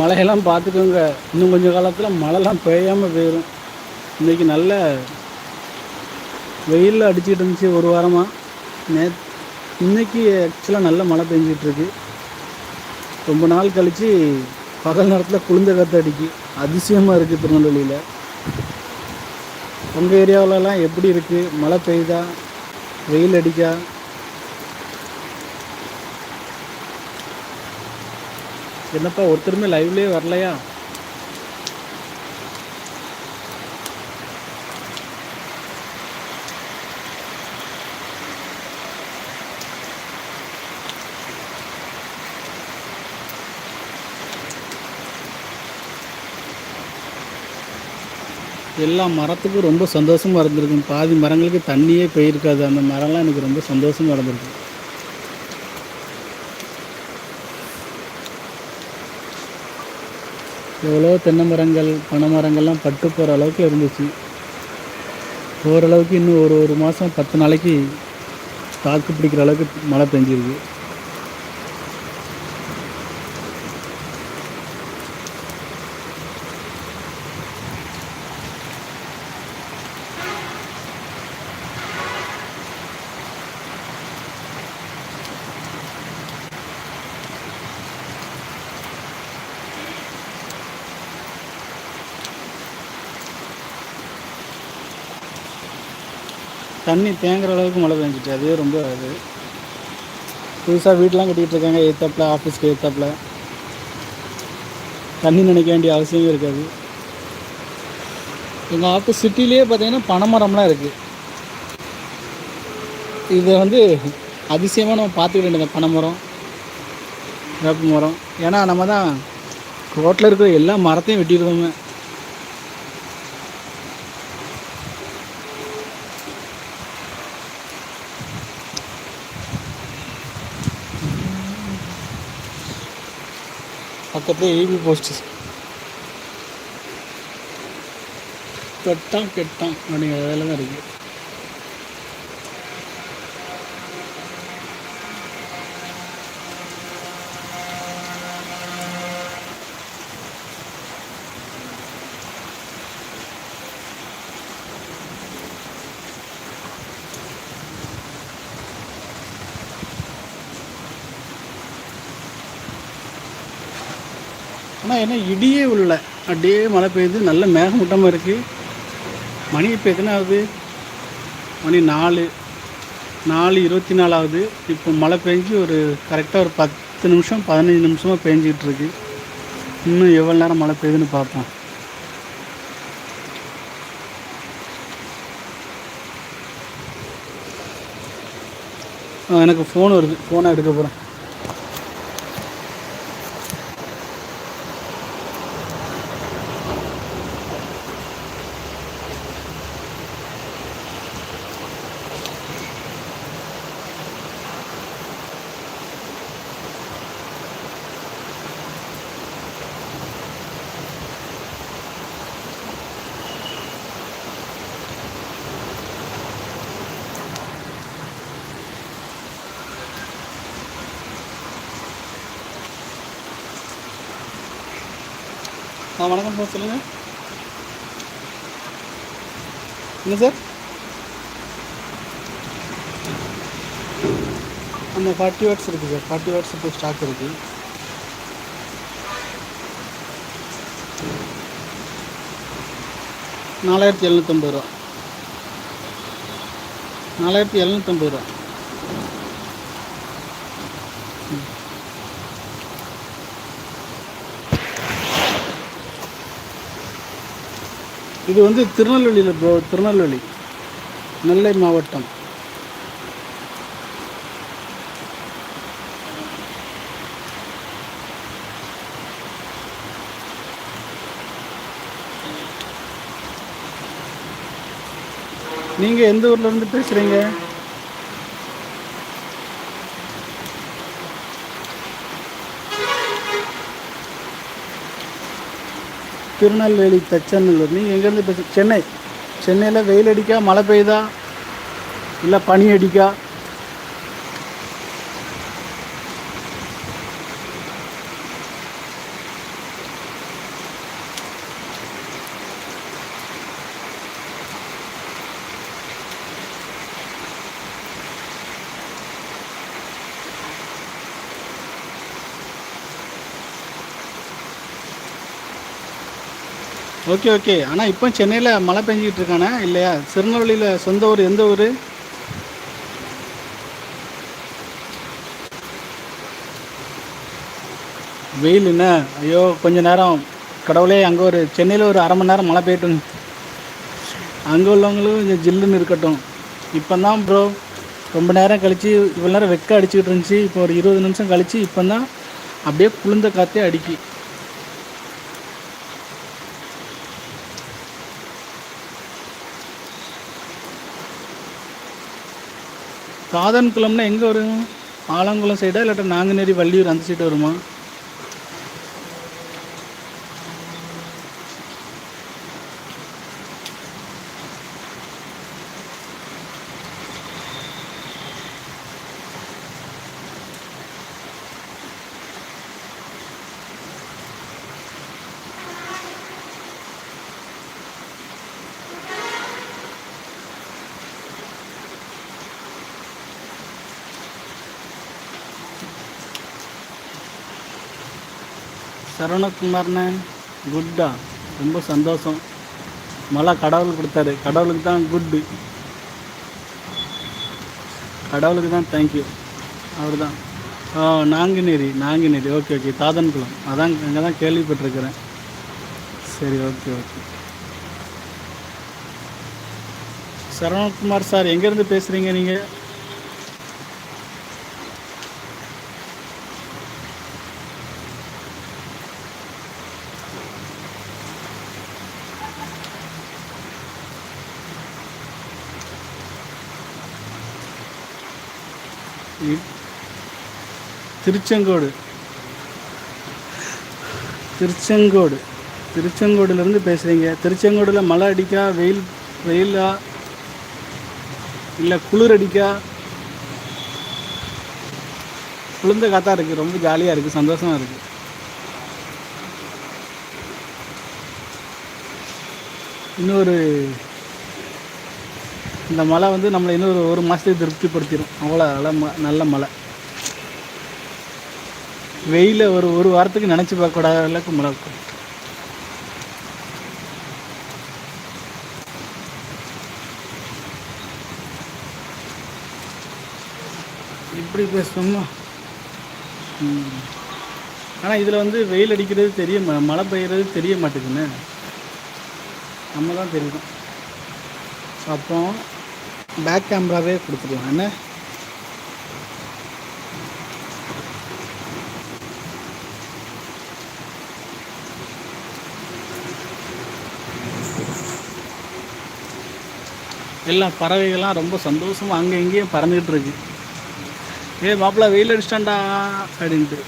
மழையெல்லாம் பார்த்துக்கோங்க. இன்னும் கொஞ்சம் காலத்தில் மழைலாம் பெய்யாமல் போயிடும் இன்றைக்கி நல்ல வெயிலில் அடிச்சிட்டு இருந்துச்சு ஒரு வாரமாக நே இன்னைக்கு ஆக்சுவலாக நல்ல மழை பெஞ்சிகிட்ருக்கு ரொம்ப நாள் கழித்து பகல் நேரத்தில் குளிர்ந்த காற்று அடிக்கு. அதிசயமாக இருக்குது திருநெல்வேலியில். உங்கள் ஏரியாவிலலாம் எப்படி இருக்குது மழை பெய்யுதா வெயில் அடிக்கா? என்னப்பா ஒருத்தருமே லைவ்லேயே வரலையா? எல்லா மரத்துக்கும் ரொம்ப சந்தோஷமாக இருந்திருக்கும். பாதி மரங்களுக்கு தண்ணியே போயிருக்காது. அந்த மரம்லாம் எனக்கு ரொம்ப சந்தோஷமாக இருந்திருக்கு. எவ்வளோ தென்னை மரங்கள் பனை மரங்கள்லாம் பட்டு போகிற அளவுக்கு இருந்துச்சு. ஓரளவுக்கு இன்னும் ஒரு ஒரு மாதம் பத்து நாளைக்கு தாக்கு பிடிக்கிற அளவுக்கு மழை பெஞ்சிருக்கு. தண்ணி தேங்குற அளவுக்கு மழை பெஞ்சிட்டு அதுவே ரொம்ப இது. புதுசாக வீட்டெலாம் கட்டிகிட்டு இருக்காங்க ஏத்தாப்பில் ஆஃபீஸ்க்கு ஏத்தாப்பில். தண்ணி நினைக்க வேண்டிய அவசியமே இருக்காது. எங்கள் ஆஃபீஸ் சிட்டிலேயே பார்த்தீங்கன்னா பனைமரம்லாம் இருக்குது இதை வந்து அதிசயமாக நம்ம பார்த்துக்கிட்டு வேண்டியது பனைமரம் வேப்ப மரம் ஏன்னா நம்ம தான் ரோட்டில் இருக்கிற எல்லா மரத்தையும் வெட்டிடுறோமே பக்கத்துலேயே ஏபி போஸ்ட்டு கெட்டான் கெட்டான் அப்படிங்கிற வேலை தான் இருக்குது ஆனால் என்ன இடியே உள்ள அப்படியே மழை பெய்யுது நல்ல மேகமூட்டமாக இருக்குது மணி இப்போ எத்தனை ஆகுது மணி நாலு. நாலு இருபத்தி நாலாவது இப்போ மழை பெஞ்சு ஒரு கரெக்டாக ஒரு பத்து நிமிஷம் பதினஞ்சு நிமிஷமாக பெஞ்சிக்கிட்டு இருக்கு. இன்னும் எவ்வளோ நேரம் மழை பெய்யுதுன்னு பார்ப்போம். எனக்கு ஃபோன் வருது. ஃபோனை எடுக்க போகிறேன் ஆ வணக்கம் சார் சொல்லுங்கள் என்ன சார்? அந்த ஃபார்ட்டி வாட்ஸ் இருக்குது சார் ஃபார்ட்டி வாட்ஸ் இப்போ ஸ்டாக் இருக்குது நாலாயிரத்தி எழுநூற்றம்பது ரூபா. நாலாயிரத்தி எழுநூற்றம்பது ரூபா. இது வந்து திருநெல்வேலியில் ப்ரோ திருநெல்வேலி. நெல்லை மாவட்டம். நீங்கள் எந்த ஊர்ல இருந்து பேசுகிறீங்க திருநெல்வேலி தச்சநல்லூர். நீங்கள் எங்கேருந்து பேச சென்னை. சென்னையில் வெயில் அடிக்கா மழை பெய்யுதா? இல்லை பனி அடிக்கா? Okay okay. ஆனால் இப்போ சென்னையில் மழை பெஞ்சிக்கிட்டு இருக்கானே இல்லையா? திருநெல்வேலியில் சொந்த ஊர் எந்த ஊர்? வெயில் என்ன? ஐயோ கொஞ்ச நேரம். கடவுளே அங்கே ஒரு சென்னையில் ஒரு அரை மணி நேரம் மழை பெய்யட்டும். அங்கே உள்ளவங்களும் கொஞ்சம் ஜில்லுன்னு இருக்கட்டும். இப்போ தான் ப்ரோ ரொம்ப நேரம் கழித்து இவ்வளோ நேரம் வெக்க அடிச்சுக்கிட்டு இருந்துச்சு. இப்போ ஒரு இருபது நிமிஷம் கழித்து இப்போ தான் அப்படியே குளிர்ந்த காற்றே அடிக்கி. காதன்குளம்னா எங்கே வரும் ஆலங்குளம் சைடா இல்லாட்டா நாங்குநேரி வள்ளியூர் அந்த சைடு வருமா? சரவணகுமார்ண்ணே குட்டா. ரொம்ப சந்தோஷம். மழை கடவுள் கொடுத்தாரு. கடவுளுக்கு தான் குட்டு. கடவுளுக்கு தான் தேங்க்யூ அவர் தான் ஆ Nanguneri Nanguneri. Okay okay Thathankulam. அதான் அங்கே தான் கேள்விப்பட்டிருக்கிறேன். சரி ஓகே ஓகே சரவணகுமார் சார் எங்கேருந்து பேசுகிறீங்க நீங்கள் திருச்செங்கோடு. திருச்செங்கோடு. திருச்செங்கோடுலேருந்து பேசுகிறீங்க திருச்செங்கோடில் மழை அடிக்கா வெயில் வெயிலா? இல்லை குளிர் அடிக்கா? குளிர்ந்த காத்தா இருக்குது ரொம்ப ஜாலியாக இருக்குது சந்தோஷமாக இருக்குது இன்னொரு இந்த மழை வந்து நம்மளை இன்னொரு ஒரு மாதத்துக்கு திருப்திப்படுத்திடும் அவ்வளோ நல்ல ம- நல்ல மழை. வெயில ஒரு ஒரு வாரத்துக்கு நினச்சி பார்க்கக்கூடாத அளவுக்கு மழை இப்படி பேசணுமா ஆனால் இதில் வந்து வெயில் அடிக்கிறது தெரிய மழை பெய்கிறது தெரிய மாட்டேங்குதுண்ணே நம்ம தான் தெரியும். அப்போ பேக் கேமராவே கொடுத்துக்கலாம் என்ன? எல்லாம் பறவைகள்லாம் ரொம்ப சந்தோஷமாக அங்கே இங்கேயும் பறந்துக்கிட்டு இருக்கு ஏ மாப்பிள்ள வெயில் அடிச்சிட்டாண்டா அப்படின்ட்டு.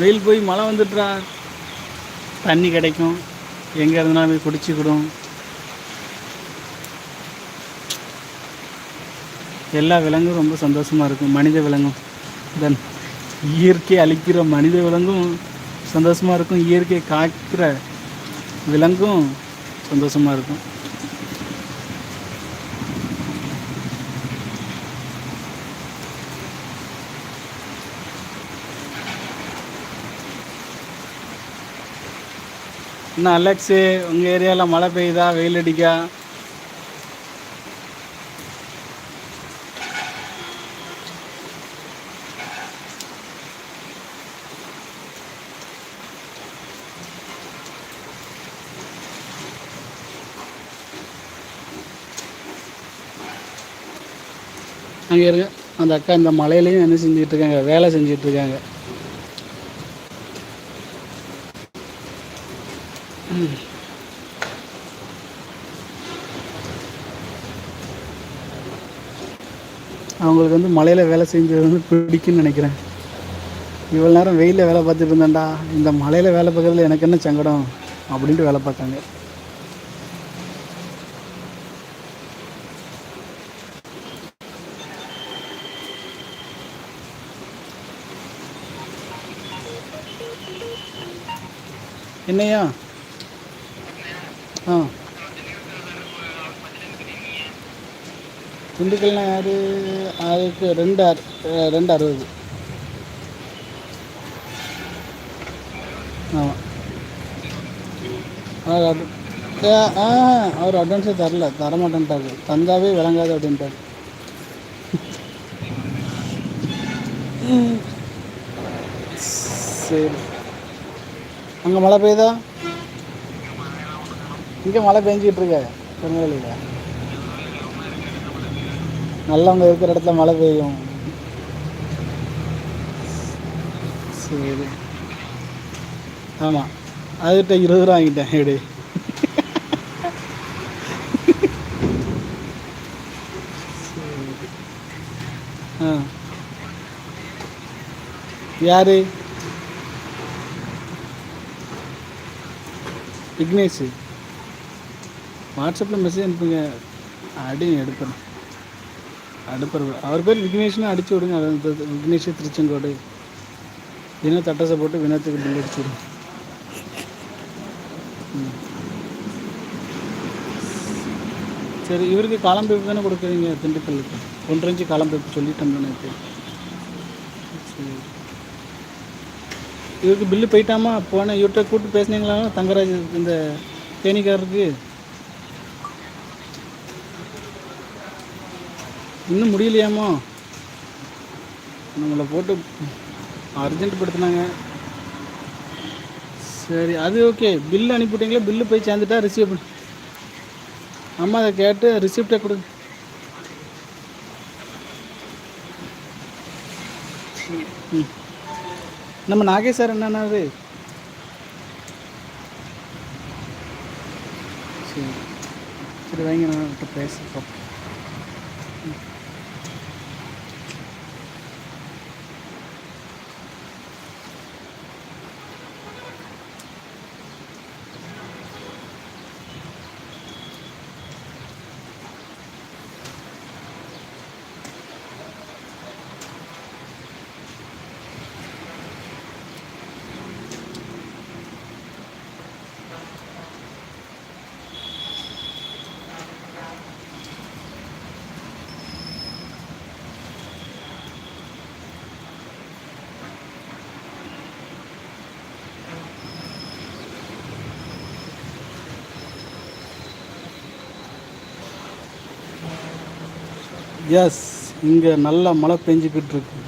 வெயில் போய் மழை வந்துட்டுறா தண்ணி கிடைக்கும். எங்கே இருந்தாலும் போய் குடிச்சிக்கிடும். எல்லா விலங்கும் ரொம்ப சந்தோஷமாக இருக்கும். மனித விலங்கும். தென் இயற்கை அழிக்கிற மனித விலங்கும் சந்தோஷமாக இருக்கும். இயற்கை காக்கிற விலங்கும் சந்தோஷமாக இருக்கும். என்ன அலெக்ஸு உங்கள் ஏரியாவில் மழை பெய்யுதா? வெயில் அடிக்கா? அங்கே இருக்க அந்த அக்கா இந்த மலையிலையும் என்ன செஞ்சிகிட்ருக்காங்க வேலை செஞ்சிகிட்ருக்காங்க இருக்காங்க ம். அவங்களுக்கு வந்து மலையில் வேலை செஞ்சது வந்து பிடிக்குன்னு நினைக்கிறேன். இவ்வளோ நேரம் வெயிலில் வேலை பார்த்துட்டு இருந்தேன்டா. இந்த மலையில் வேலை பார்க்குறதுல எனக்கு என்ன சங்கடம்? அப்படின்ட்டு வேலை பார்த்தாங்க. என்னையா திண்டுக்கல்னா யார்? அதுக்கு ரெண்டு அறு ரெண்டு அறுபது. ஆமாம் அவர் ஆ அவர் அட்வான்ஸே தரல தரமாட்டேன்ட்டாரு. தந்தாவே விளங்காது அப்படின்ட்டாரு. சரி. அங்கே மழை பெய்யுதா? இங்கே மழை பெஞ்சிக்கிட்டு இருக்கு. திருநெல்வேலியில் நல்லவங்க இருக்கிற இடத்துல மழை பெய்யும். சரி. ஆமாம் அதுகிட்ட இருபது ரூபா வாங்கிட்டேன். எப்படி ஆ. யார்? விக்னேஷ் வாட்ஸ்அப்பில் மெசேஜ் அனுப்புங்க. அடி எடுப்பேன் அடுப்பர் அவர் பேர் விக்னேஷ்னு அடிச்சு விடுங்க. அது விக்னேஷ் திருச்செங்கோடு. தினம் தட்டசை போட்டு வினத்துக்கு பில் அடிச்சு விடுங்க. ம். சரி இவருக்கு காலம் பைப்பு தானே கொடுக்குறீங்க திண்டுக்கல்லுக்கு? ஒன்றரை இன்ச்சு காலம்பேப்பு சொல்லிட்டோம்ல நேற்று சரி. இவருக்கு பில்லு போயிட்டாமா? போனேன் இவர்கிட்ட கூப்பிட்டு பேசுனீங்களா தங்கராஜ் இந்த தேனிக்காரருக்கு? இன்னும் முடியலையாமோ? நம்மளை போட்டு அர்ஜென்ட் படுத்துனாங்க. சரி அது ஓகே பில்லு அனுப்பிவிட்டீங்களா? பில்லு போய் சேர்ந்துட்டா ரிசீவ் பண்ணு. அம்மா அதை கேட்டு ரிசிப்டை கொடுங்க ம். நம்ம நாகேஷ் சார் என்னன்னாரு சரி. சரி வைங்க நான் அவர்கிட்ட எஸ் இங்கே நல்லா மழை பெஞ்சிக்கிட்டு இருக்கு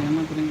என்ன தெரியும்?